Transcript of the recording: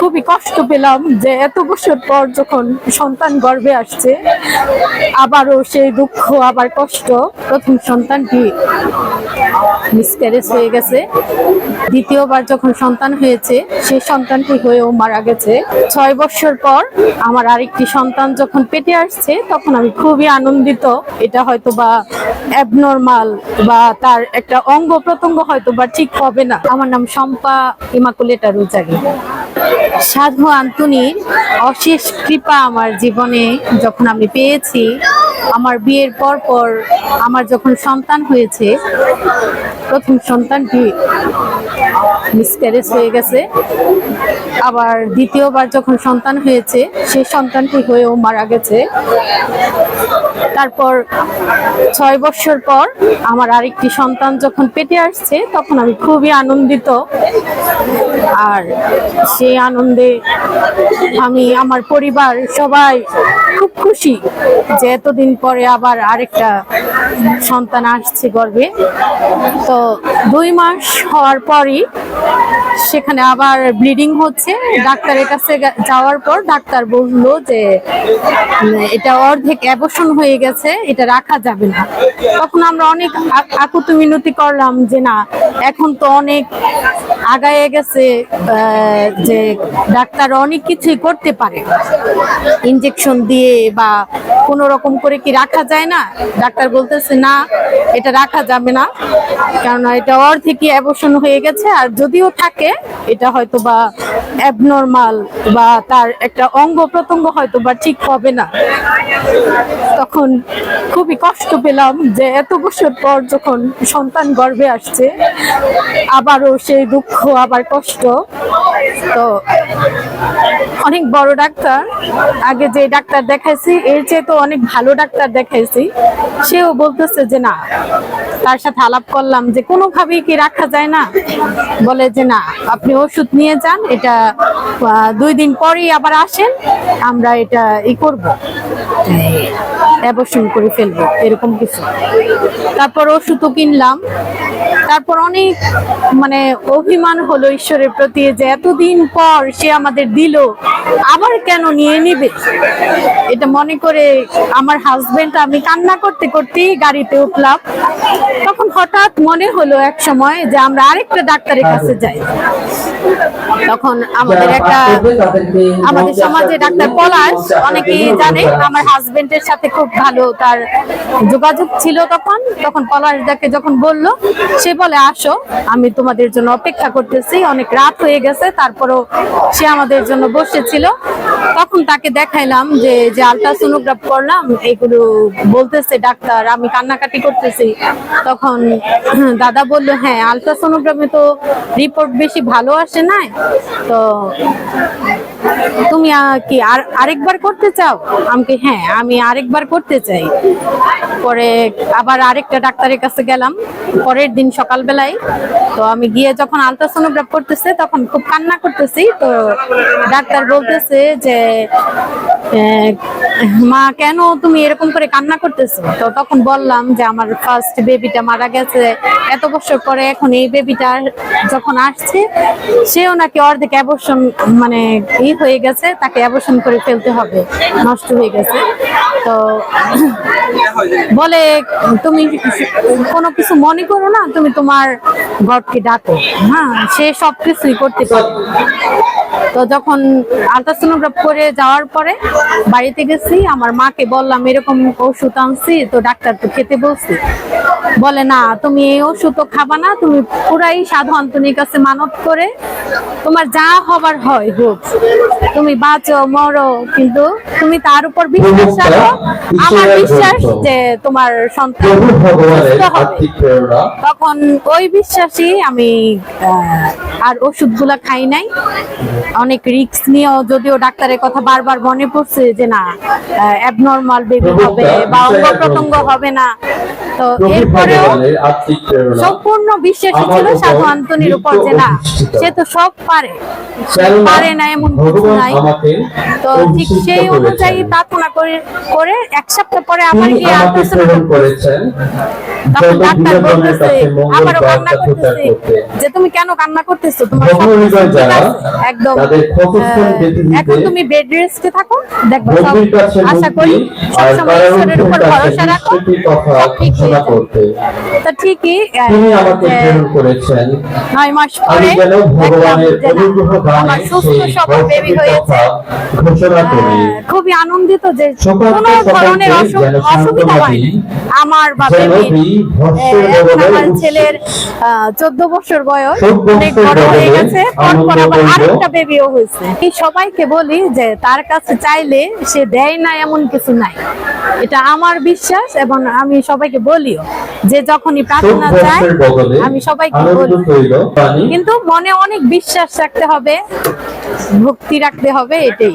খুবই কষ্ট পেলাম যে এত বছর পর যখন সন্তান গর্ভে আসছে, আবারও সেই দুঃখ, আবার কষ্ট, প্রথম সন্তানটি মিসক্যারেজ হয়ে গেছে। দ্বিতীয়বার যখন সন্তান হয়েছে, সেই সন্তানটি হয়েও মারা গেছে। ছয় বছর পর আমার আরেকটি সন্তান যখন পেটে আসছে, তখন আমি খুবই আনন্দিত। এটা হয়তো বা অ্যাবনর্মাল বা তার একটা অঙ্গ প্রত্যঙ্গ হয়তো বা ঠিক হবে না। আমার নাম শম্পা ইমাকুলেটা রুজারি। সাধু আন্তনির অশেষ কৃপা আমার জীবনে যখন আমি পেয়েছি আমার বিয়ের পর পর আমার যখন সন্তান হয়েছে, প্রথম সন্তানটি মিসক্যারেজ হয়ে গেছে। আবার দ্বিতীয়বার যখন সন্তান হয়েছে, সেই সন্তানটি হয়েও মারা গেছে। তারপর ছয় বছর পর আমার আরেকটি সন্তান যখন পেটে আসছে, তখন আমি খুবই আনন্দিত। আর সেই আনন্দে আমি, আমার পরিবার সবাই খুব খুশি যে এতদিন পরে আবার আরেকটা সন্তান আসছে গর্ভে। তো দুই মাস হওয়ার পরই সেখানে আবার ব্লিডিং হচ্ছে। ডাক্তারের কাছে যাওয়ার পর ডাক্তার বলল যে, এটা অর্ধেক অ্যাবর্শন হয়ে গেছে, এটা রাখা যাবে না। তখন আমরা অনেক আকুতি মিনতি করলাম যে, না, এখন তো অনেক আগায় গেছে যে ডাক্তার অনেক কিছুই করতে পারে। ইনজেকশন দিয়ে বা কোনো রকম করে কি রাখা যায় না? ডাক্তার বলতেছে, না, এটা রাখা যাবে না। কেননা এটা অর্ধেকই অ্যাবর্শন হয়ে গেছে, আর যদিও থাকে, এটা হয়তো বা অ্যাবনর্মাল বা তার একটা অঙ্গ প্রত্যঙ্গ হয়তো বা ঠিক হবে না। তখন খুবই কষ্ট পেলাম যে এত বছর পর যখন সন্তান গর্ভে আসছে, আবারও সেই দুঃখ, আবার কষ্ট। তো অনেক বড় ডাক্তার। আগে যে ডাক্তার দেখাইছি, এর চেয়ে তো অনেক ভালো ডাক্তার দেখাইছি। সেও বলতেছে যে না, তার সাথে আলাপ করলাম যে কোনোভাবেই কি রাখা যায় না? বলে যে না, আপনি ওষুধ নিয়ে যান, এটা দুই দিন পরেই আবার আসেন, আমরা এটা ই করব। অ্যাবর্শন করে ফেলব, এরকম কিছু। তারপর ওষুধও কিনলাম। তারপর অনেক মানে অভিমান হলো ঈশ্বরের প্রতি যে এতদিন পর সে আমাদের দিল, আবার কেন নিয়ে নিবে? এটা মনে করে আমার হাজবেন্ড আমি কান্না করতে করতেই গাড়িতে উঠলাম। তখন হঠাৎ মনে হলো এক সময় যে আমরা আরেকটা ডাক্তারের কাছে যাই। তখন আমাদের একটা আমাদের সমাজে ডাক্তার পলাশ অনেকেই জানে, আমার হাজবেন্ডের সাথে খুব ভালো তার যোগাযোগ ছিল তখন তখন পলাশ দাকে যখন বলল, সে বলে, আসো, আমি তোমাদের জন্য অপেক্ষা করতেছি, অনেক রাত হয়ে গেছে, তারপরও সে আমাদের জন্য বসেছিল। তখন তাকে দেখাইলাম যে যে আলট্রাসোনোগ্রাফ করলাম, এগুলো বলতেছে ডাক্তার, আমি কান্নাকাটি করতেছি। তখন দাদা বলল হ্যাঁ আলট্রাসোনোগ্রামে তো রিপোর্ট বেশি ভালো আসে নাই তো তুমি কি, আর, আরেকবার করতে চাও? আমাকে হ্যাঁ আমি আরেকবার করতে চাই। পরে আবার আরেকটা ডাক্তারের কাছে গেলাম। পরের দিন সকালবেলায়। তো আমি গিয়ে যখন আলট্রাসোনোগ্রাফ করতেছে, তখন খুব কান্না করতেছি। তো ডাক্তার বলতেছে যে মা, কেন তুমি এরকম করে কান্না করতেছো? তো তখন বললাম যে, আমার ফার্স্ট বেবিটা মারা গেছে। এত বছর পরে এখন এই বেবিটা যখন আসছে, সেও নাকি অর্ধেক অ্যাবর্শন মানে ই হয়ে গেছে, তাকে অ্যাবর্শন করে ফেলতে হবে, নষ্ট হয়ে গেছে। তো বলে, তুমি কোনো কিছু মনে করো না, তুমি তোমার গডকে ডাকো। হ্যাঁ সে সব কিছুই করতে পারে। তো যখন আলট্রাসোনোগ্রাফ করে যাওয়ার পরে বাড়িতে গেছি আমার মাকে বললাম এরকম ওষুধ আনছি তো ডাক্তার তো খেতে বলছি। বলে না তুমি এই ওষুধ খাবা না তুমি পুরাই সাধু আন্তনির কাছে মানত করে তোমার যা হবার হয় হোক। তুমি বাঁচো মরো কিন্তু তুমি তার উপর বিশ্বাস রাখো। আমার বিশ্বাস যে তোমার সন্তান। তখন ওই বিশ্বাসই আমি আর ওষুধগুলা খাই নাই। অনেক রিস্ক নিয়েও যদিও ডাক্তারের কথা বারবার মনে পড়ছে যে না অ্যাবনর্মাল বেবি হবে বা অঙ্গ প্রত্যঙ্গ হবে না। তো এরপরেও সম্পূর্ণ বিশ্বাসী ছিল সাধু আন্তনির উপর যে না সে তো সব পারে। পারে না এমন কিছু নাই। তো ঠিক সেই অনুযায়ী প্রার্থনা করে করে এক সপ্তাহ পরে আবার তিনি গিয়ে আমাকে করেছেন। তখন ডাক্তার বলতেছে আবারও কান্না করতেছে যে তুমি কেন কান্না করতেছো? তোমার? একদম। এখন তুমি বেড রেস্টে থাকো দেখবা আশা করি সবসময় ঈশ্বরের উপর ভরসা রাখো। হয়ে ঘোষণা যাবে। করতে। তা ঠিকই তিনি আমাকে প্রেরণ করেছেন। নয় মাস পরে ভগবানের দেখলাম যে না, অনুগ্রহ আমার সুস্থ সবল বেবি হয়েছে ঘোষণা করি। খুবই আনন্দিত যে কোনো ধরনের অসুবিধা হয়নি। আমার বা বেবির আমার ছেলের চোদ্দ বছর বয়স। অনেক বড় হয়ে গেছে পরপর আবার আরেকটা বেবিও হয়েছে। সবাইকে বলি যে তার কাছে চাইলে সে দেয় না এমন কিছু নাই। এটা আমার বিশ্বাস এবং আমি সবাইকে বলিও যে যখনই প্রার্থনা চাই আমি সবাইকে বলি। কিন্তু মনে অনেক বিশ্বাস রাখতে হবে ভক্তি রাখতে হবে এটাই।